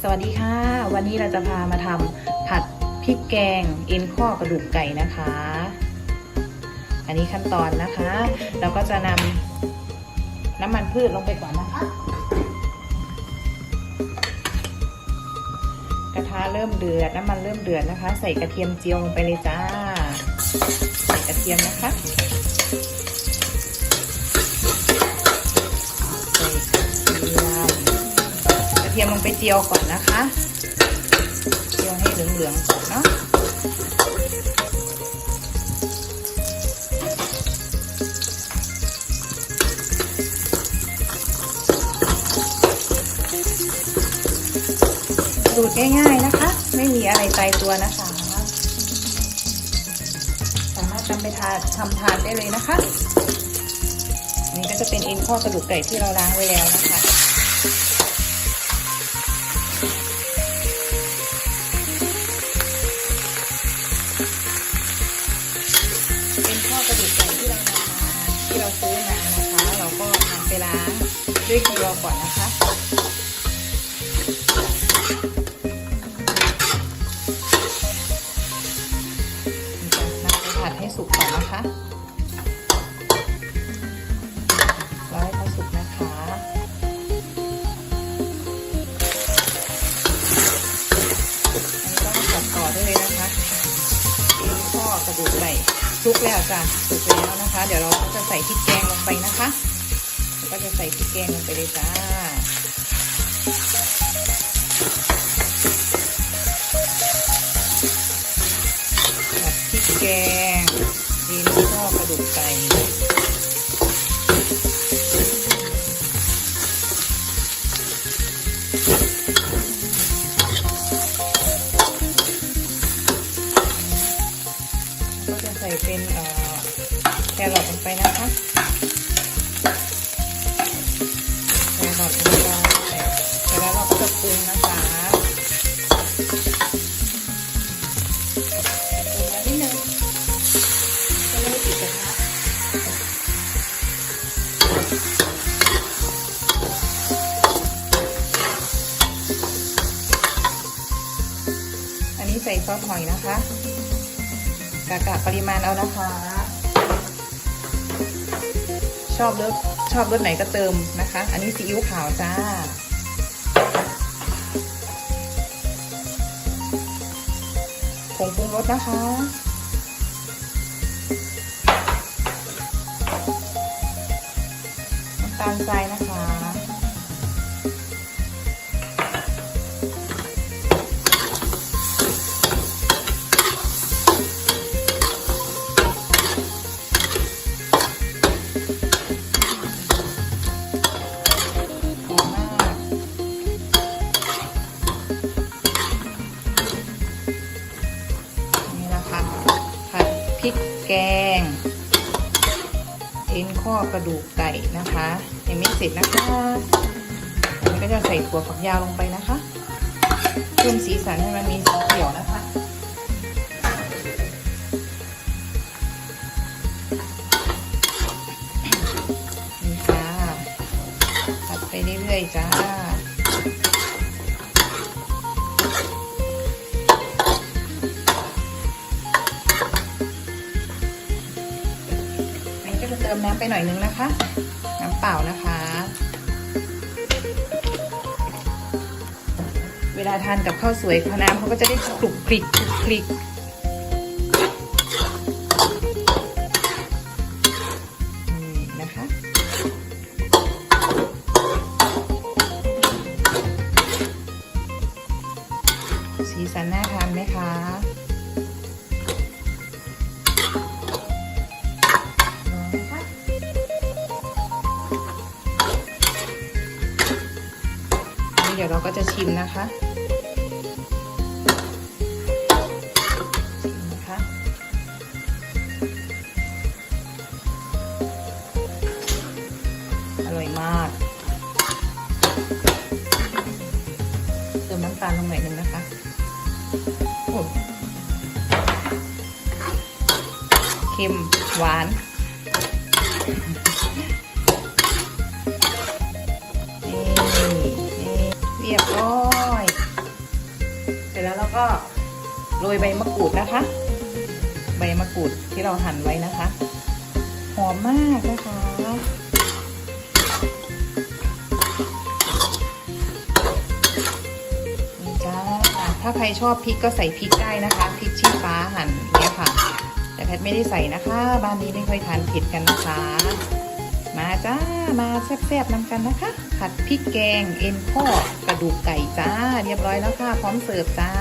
สวัสดีค่ะ วันนี้เราจะพามาทำผัดพริกแกงเอ็นข้อกระดูกไก่นะคะ อันนี้ขั้นตอนนะคะ เราก็จะนำน้ำมันพืชลงไปก่อนนะคะ กระทะเริ่มเดือดน้ำมันเริ่มเดือดนะคะ ใส่กระเทียมเจียวลงไปเลยจ้า ใส่กระเทียมนะคะ เทียมกระเทียมลงไปเจียวก่อนนะคะ เจียวให้เหลืองๆก่อนเนาะสูตรง่ายๆนะคะ ไม่มีอะไรตายตัวนะคะ สามารถนำไปทานทำทานได้เลยนะคะ นี่ก็จะเป็นเอ็นข้อกระดูกไก่ที่เราล้างไว้แล้วนะคะ ที่เราซื้อมานะคะ เราก็นำไปล้างด้วยเกลือก่อนนะคะนำไปผัดให้สุกก่อนนะคะรอให้เขาสุกนะคะอันนี้ก็ผัดต่อได้เลยนะคะข้อกระดูกไก่สุกแล้วจ้ะสุก นะคะ เดี๋ยวเราก็จะใส่พริกแกงลงไปนะคะ ก็จะใส่พริกแกงลงไปเลยจ้า นิดนึงก็เลยปิดกระทะอันนี้ใส่ซอสหอยนะคะกะกะปริมาณเอานะคะ ชอบรสชอบรสไหนก็เติมนะคะ อันนี้ซีอิ๊วขาวจ้า รสนะคะ น้ำตาลทรายนะคะ ริกแกง เอ็นข้อกระดูกไก่นะคะยังไม่เสร็จนะคะอันนี้ก็จะใส่ถั่วฝักยาวลงไปนะคะเพิ่มสีสันให้มันมีสีเขียวนะคะนี่จ้าผัดไปเรื่อยๆจ้า ก็จะเติมน้ำไปหน่อยนึงนะคะ น้ำเปล่านะคะ เวลาทานกับข้าวสวยข้าวน้ำเขาก็จะได้กรุบกริกกรุบกริกนี่นะคะสีสันน่าทานไหมคะ เดี๋ยวเราก็จะชิมนะคะชิมนะคะอร่อยมาก เติมน้ำตาลลงหน่อยหนึงนะคะโอ้เค็มหวาน โรยใบมะกรูดนะคะ ใบมะกรูดที่เราหั่นไว้นะคะ หอมมากนะคะจ้าถ้าใครชอบพริกก็ใส่พริกได้นะคะพริกชี้ฟ้าหั่นเนี่ยค่ะ แต่แพทไม่ได้ใส่นะคะ บ้านนี้ไม่ค่อยทานเผ็ดกันนะคะ มาจ้า มาแซ่บๆนำกันนะคะ ผัดพริกแกงเอ็นข้อกระดูกไก่จ้า เรียบร้อยแล้วค่ะ พร้อมเสิร์ฟจ้า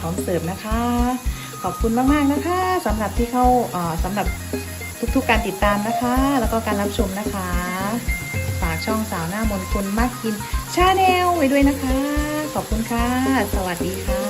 พร้อมเสิร์ฟนะคะ ขอบคุณมากๆนะคะสำหรับที่เข้าสำหรับทุกๆการติดตามนะคะ แล้วก็การรับชมนะคะ ฝากช่องสาวหน้ามนคุณมากกินชาแนลไว้ด้วยนะคะ ขอบคุณค่ะ สวัสดีค่ะ